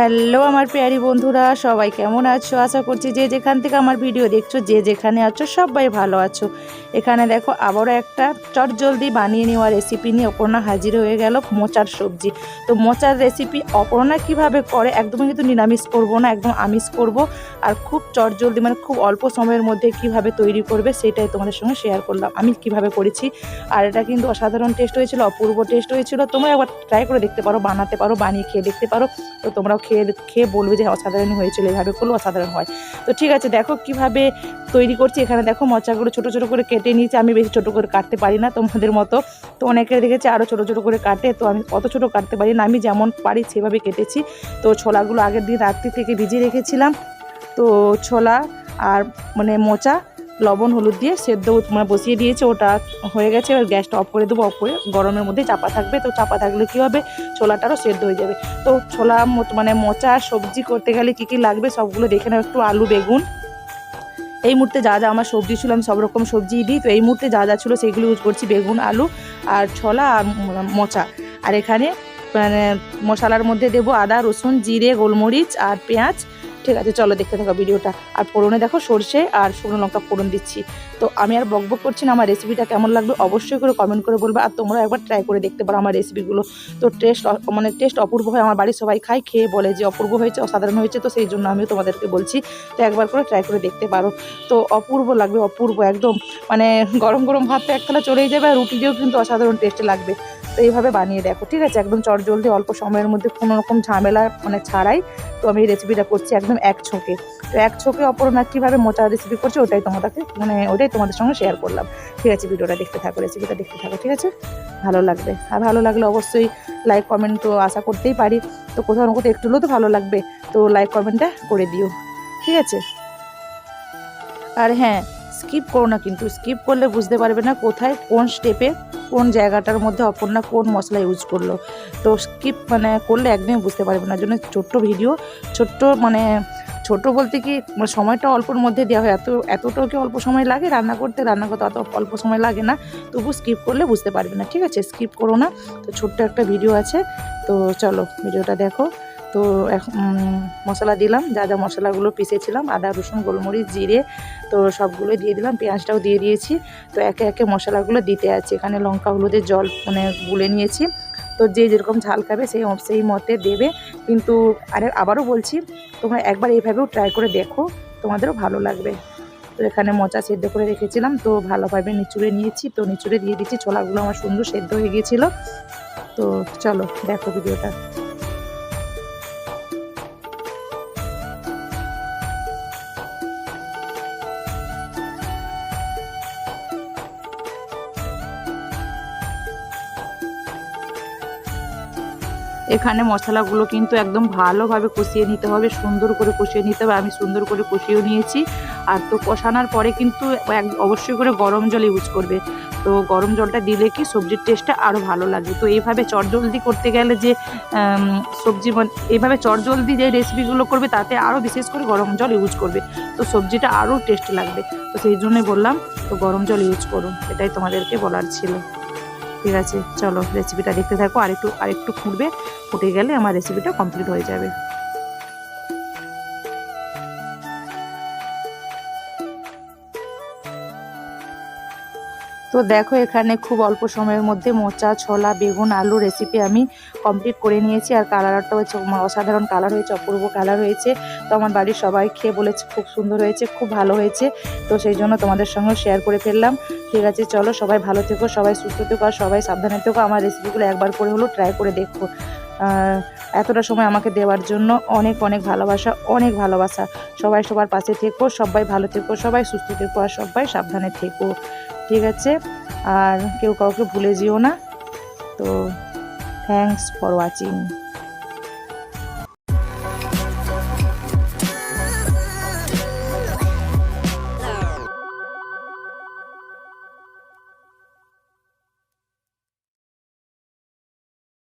Hello আমার পেয়ারি বন্ধুরা, সবাই কেমন আছো? আশা করছি যে যেখান থেকে আমার ভিডিও দেখছ, যে যেখানে আছো, সবাই ভালো আছো। এখানে দেখো আবারও একটা চট জলদি বানিয়ে নেওয়া রেসিপি নিয়ে অপর্ণা হাজির হয়ে গেল মোচার সবজি। তো মোচার রেসিপি অপর্ণা কীভাবে করে একদমই কিন্তু নিরামিষ করব না, একদম আমিষ করব। আর খুব চট জলদি মানে খুব অল্প সময়ের মধ্যে কীভাবে তৈরি করবে সেটাই তোমাদের সঙ্গে শেয়ার করলাম। আমি কীভাবে করেছি, আর এটা কিন্তু অসাধারণ টেস্ট হয়েছিল, অপূর্ব টেস্ট হয়েছিল। তোমরা একবার ট্রাই করে দেখতে পারো, বানাতে পারো, বানিয়ে খেয়ে দেখতে পারো। তো তোমরাও খেয়ে খেয়ে বলবে যে অসাধারণ হয়েছিল, এভাবে করলে অসাধারণ হয়। তো ঠিক আছে, দেখো কীভাবে তৈরি করছি। এখানে দেখো মোচাগুলো ছোটো ছোটো করে কেটে নিয়েছি। আমি বেশি ছোটো করে কাটতে পারি না তোমাদের মতো। তো অনেকে দেখেছি আরও ছোটো ছোটো করে কাটে। তো আমি অত ছোটো কাটতে পারি না। আমি যেমন পারি সেভাবে কেটেছি। তো ছোলাগুলো আগের দিন রাত্রি থেকে ভিজিয়ে রেখেছিলাম। তো ছোলা আর মানে মোচা লবণ, হলুদ দিয়ে সেদ্ধ মানে বসিয়ে দিয়েছে। ওটা হয়ে গেছে, এবার গ্যাসটা অফ করে দেবো, অফ করে গরমের মধ্যে চাপা থাকবে। তো চাপা থাকলে কী হবে? ছোলাটারও সেদ্ধ হয়ে যাবে। তো ছোলা মানে মোচা, সবজি করতে গেলে কী কী লাগবে সবগুলো দেখে নাও একটু, আলু, বেগুন। এই মুহূর্তে যা যা আমার সবজি ছিল, আমি সব রকম সবজি দিই। তো এই মুহূর্তে যা যা ছিল সেগুলো ইউজ করছি, বেগুন, আলু আর ছোলা আর মোচা। আর এখানে মানে মশলার মধ্যে দেবো আদা, রসুন, জিরে, গোলমরিচ আর পেঁয়াজ। ঠিক আছে, চলো দেখতে থাকো ভিডিওটা। আর ফোড়নে দেখো সর্ষে আর শুকনো লঙ্কা ফোড়ন দিচ্ছি। তো আমি আর বকবক করছি না, আমার রেসিপিটা কেমন লাগবে অবশ্যই করে কমেন্ট করে বলবে আর তোমরা একবার ট্রাই করে দেখতে পারো আমার রেসিপিগুলো তো টেস্ট মানে টেস্ট অপূর্ব হয়, আমার বাড়ির সবাই খায়, খেয়ে বলে যে অপূর্ব হয়েছে, অসাধারণ হয়েছে, তো সেই জন্য আমিও তোমাদেরকে বলছি, তো একবার করে ট্রাই করে দেখতে পারো। তো অপূর্ব লাগবে, অপূর্ব একদম মানে গরম গরম ভাত তো একতলা চলেই যাবে আর রুটি দিয়েও কিন্তু অসাধারণ টেস্টে লাগবে। তো এইভাবে বানিয়ে দেখো, ঠিক আছে? একদম চট জলদি অল্প সময়ের মধ্যে কোনো রকম ঝামেলা মানে ছাড়াই তো আমি এই রেসিপিটা করছি একদম এক ছোকে। তো এক ছোকে অপরণা কীভাবে মোচা রেসিপি করছে ওটাই তোমাদেরকে মানে ওটাই তোমাদের সঙ্গে শেয়ার করলাম। ঠিক আছে, ভিডিওটা দেখতে থাকো রেসিপিটা দেখতে থাকো, ঠিক আছে? ভালো লাগবে। আর ভালো লাগলে অবশ্যই লাইক কমেন্ট তো আশা করতেই পারি। তো কোথাও না কোথাও একটু হলেও তো ভালো লাগবে। তো লাইক কমেন্টটা করে দিও। ঠিক আছে? আর হ্যাঁ স্কিপ করো না কিন্তু স্কিপ করলে বুঝতে পারবে না কোথায় কোন স্টেপে কোন জায়গাটার মধ্যে অপর্ণা কোন মশলা ইউজ করল। তো স্কিপ মানে করলে একদমই বুঝতে পারবে না। জন্য ছোট্ট ভিডিও ছোট্ট মানে ছোট বলতে কি মানে সময়টা অল্পর মধ্যে দেওয়া হয়। এত, এতটাও কি অল্প সময় লাগে? রান্না করতে রান্না করতে অত অল্প সময় লাগে না। তবু স্কিপ করলে বুঝতে পারবে না। ঠিক আছে? স্কিপ করো না। তো ছোট্ট একটা ভিডিও আছে। তো চলো ভিডিওটা দেখো। তো এখন মশলা দিলাম, যা যা মশলাগুলো পিসেছিলাম আদা, রসুন, গোলমরিচ, জিরে, তো সবগুলো দিয়ে দিলাম, পেঁয়াজটাও দিয়ে দিয়েছি। তো একে একে মশলাগুলো দিতে আছে, এখানে লঙ্কা, হলুদের জল মানে গুলে নিয়েছি। তো যে যেরকম ঝাল খাবে, সেই সেই মতে দেবে। কিন্তু আরে, আবারও বলছি, তোমরা একবার এইভাবেও ট্রাই করে দেখো, তোমাদেরও ভালো লাগবে। তো এখানে মোচা সেদ্ধ করে রেখেছিলাম, তো ভালোভাবে নিচুড়ে নিয়েছি। তো নিচুড়ে দিয়ে দিচ্ছি, ছোলাগুলো আমার সুন্দর সেদ্ধ হয়ে গিয়েছিল। তো চলো, দেখো ভিডিওটা। এখানে মশলাগুলো কিন্তু একদম ভালোভাবে কষিয়ে নিতে হবে, সুন্দর করে কষিয়ে নিতে হবে। আমি সুন্দর করে কষিয়েও নিয়েছি। আর তো কষানোর পরে কিন্তু এক- অবশ্যই করে গরম জল ইউজ করবে। তো গরম জলটা দিলে কি সবজির টেস্টটা আরও ভালো লাগে তো এইভাবে চটজলদি করতে গেলে যে সবজি মানে এইভাবে চটজলদি যে রেসিপিগুলো করবে, তাতে আরও বিশেষ করে গরম জল ইউজ করবে। তো সবজিটা আরও টেস্ট লাগবে। তো সেই জন্যই বললাম, তো গরম জল ইউজ করুন। এটাই তোমাদেরকে বলার ছিল। ঠিক আছে, চলো রেসিপিটা দেখতে থাকো। আরেকটু আরেকটু ফুটবে ফুটে গেলে আমার রেসিপিটা কমপ্লিট হয়ে যাবে। তো দেখো, এখানে খুব অল্প সময়ের মধ্যে মোচা, ছোলা, বেগুন, আলু রেসিপি আমি কমপ্লিট করে নিয়েছি। আর কালারটা হচ্ছে অসাধারণ কালার হয়েছে, অপূর্ব কালার হয়েছে। তো আমার বাড়ির সবাই খেয়ে বলেছে, খুব সুন্দর হয়েছে, খুব ভালো হয়েছে। তো সেই জন্য তোমাদের সঙ্গে শেয়ার করে ফেললাম। ঠিক আছে, চলো সবাই ভালো থেকো, সবাই সুস্থ থেকো, আর সবাই সাবধানে থেকো। আমার রেসিপিগুলো একবার করে হলেও ট্রাই করে দেখো। এতটা সময় আমাকে দেওয়ার জন্য অনেক অনেক ভালোবাসা অনেক ভালোবাসা। সবাই সবার পাশে থেকো, সবাই ভালো থেকো, সবাই সুস্থ থেকো, আর সবাই সাবধানে থেকো। ঠিক আছে? আর কেউ কাউকে ভুলে যেও না। তো থ্যাংকস ফর ওয়াচিং